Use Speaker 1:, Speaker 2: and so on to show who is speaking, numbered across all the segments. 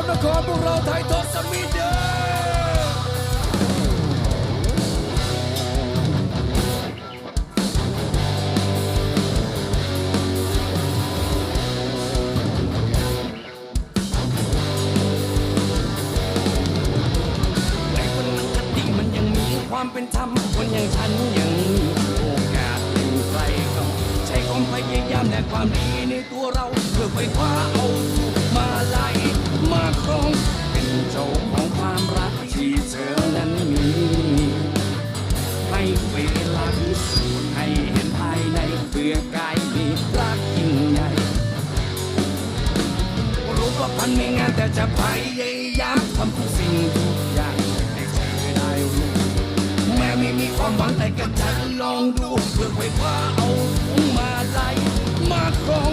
Speaker 1: ลนครพวกเราไทยทศมิเด้อในคนนั้นคติมันยังมีความเป็นธรรมคนอย่างฉันยังมีโอกาสเป็นใครก็ใช้ความพยายามและความดีในตัวเราเพื่อไปคว้าเอา จะพยายามทำทุกสิ่งทุกอย่างให้เธอได้รู้แม้ไม่มีความหวังแต่ก็จะลองดูเพื่อไว้ว่าเอามาไล่มาครอง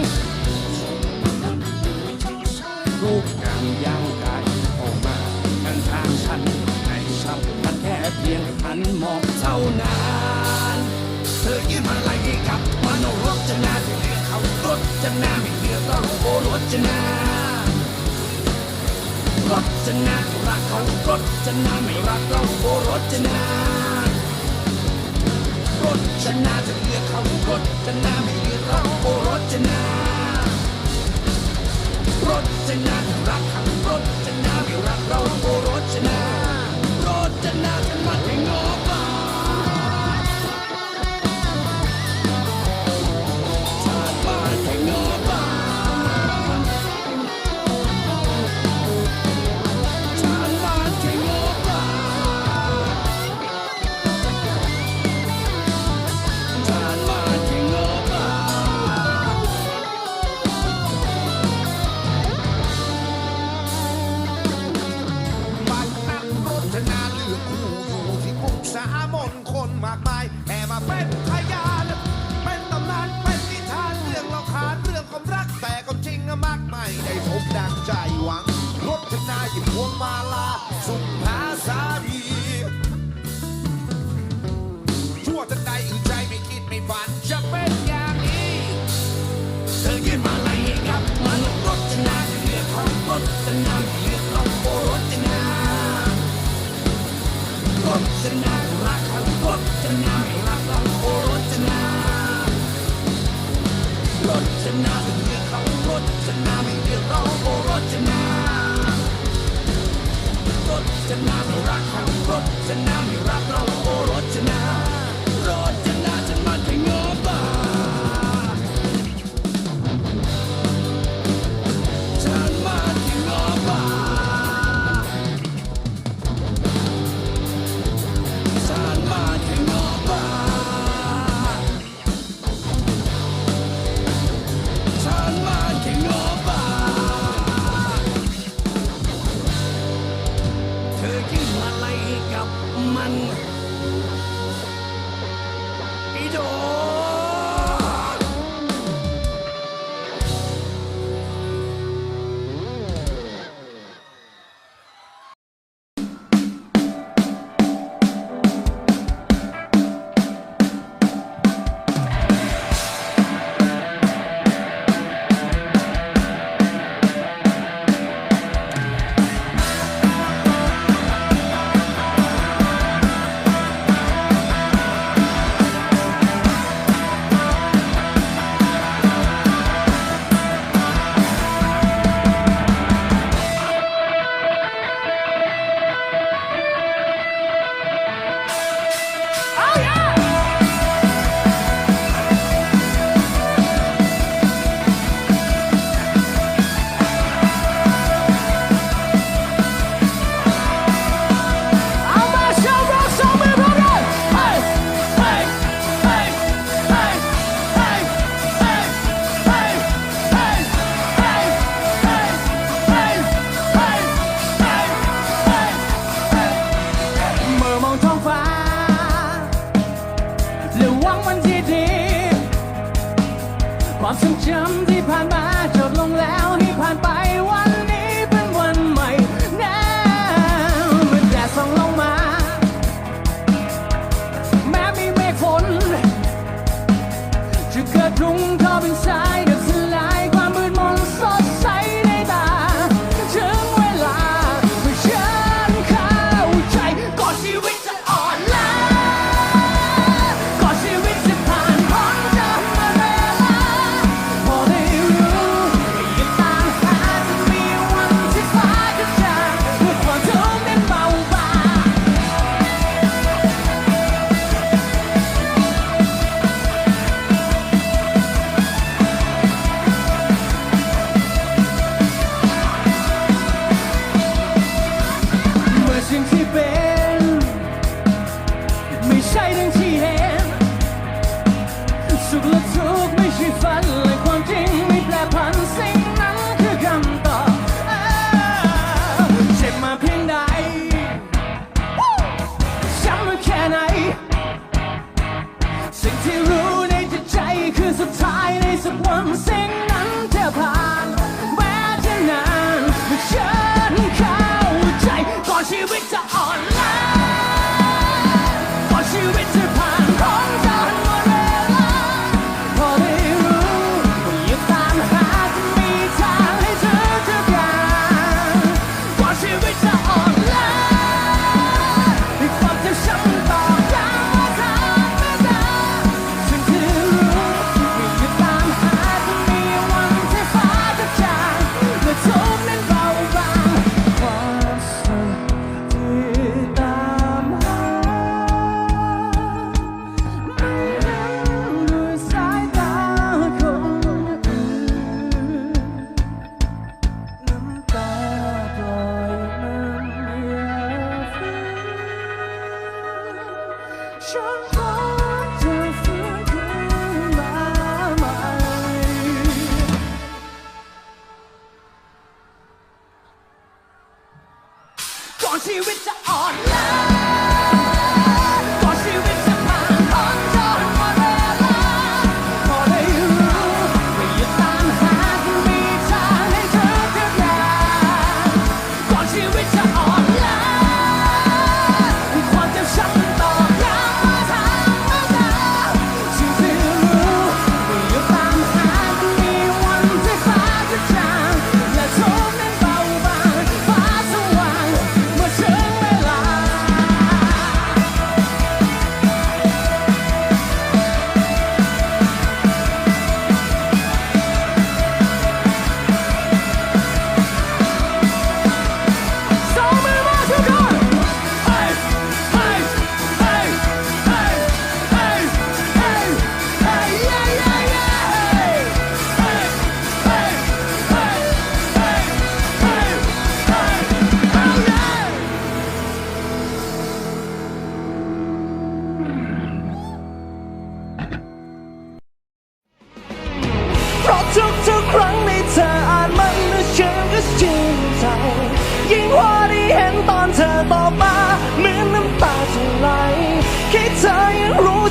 Speaker 1: รูปกางย่างกายออกมาข้างทางฉันให้ฉับพันแค่เพียงหันมองเท่านั้นเธอยื่นมาไล่กับมโนรจนาที่เลือเขารถจะนาไม่เลือต้องโอรจนา รถจะนารักเขารถจะนาไม่รักเราโอรถจะนารถจะนาจะเลือกเขารถจะนาไม่เลือกเราโอรถจะนารถจะนาจะรักเขารถจะนาไม่รักเรา มา
Speaker 2: ลาสุ่มหาสามีชั่วทันใดอื่นใจไม่คิดไม่ฝันจะเป็นอย่างนี้
Speaker 1: เธอยื่นมาไล่ให้กับมนุษย์รถจะนาจะเลือกเขารถจะนาไม่เลือกเราโอรถจะนารถจะนารักเขารถจะนาไม่รักเราโอรถจะนารถจะนาจะเลือกเขารถจะนาไม่เลือกเราโอรถจะนารถ จะนาไม่รักเขารถจะนาไม่รักเรา jump 绽放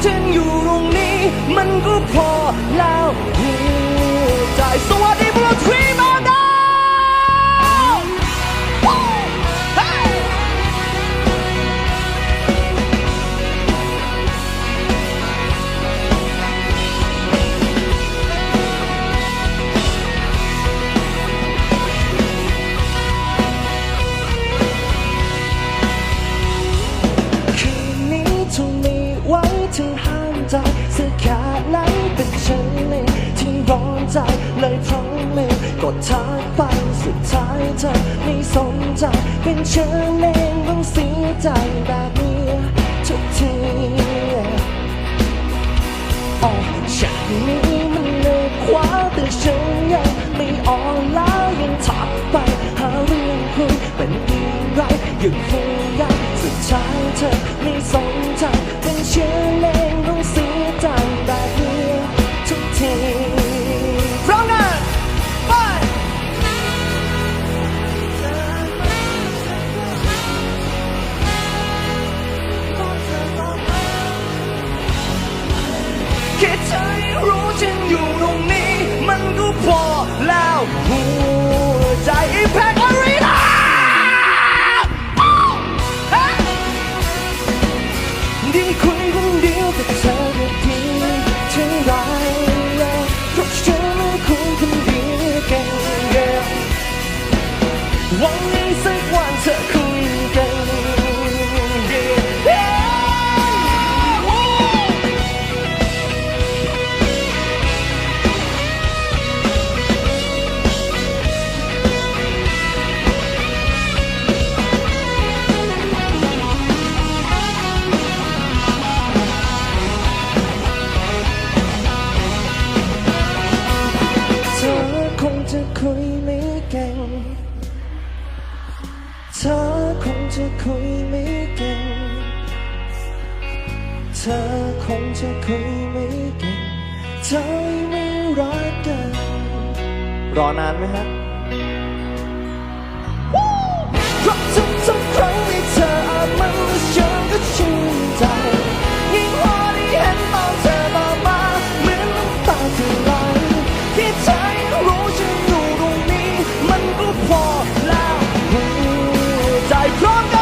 Speaker 1: ฉันอยู่ตรงนี้ มันก็พอ
Speaker 3: แล้วหัวใจสวัสดีบลูทรีม เลยทั้งเมลกดทักไปสุดท้ายเธอไม่สนใจ เป็นเชิงเลงต้องเสียใจแบบนี้ทุกที เดียวแต่เธอเพียงเท่าไร คงจะคุยไม่เก่งใจไม่รักกัน รอนานไหมฮะเพราะทุกทุครั้งที่เธออาบมันและฉันก็ชื่นใจยิ่งพอได้เห็นตอนเธอมามาเหมือนน้ำตาจะไหลที่ใจรู้ฉันอยู่ตรงนี้ มันก็พอแล้วหัวใจพร้อม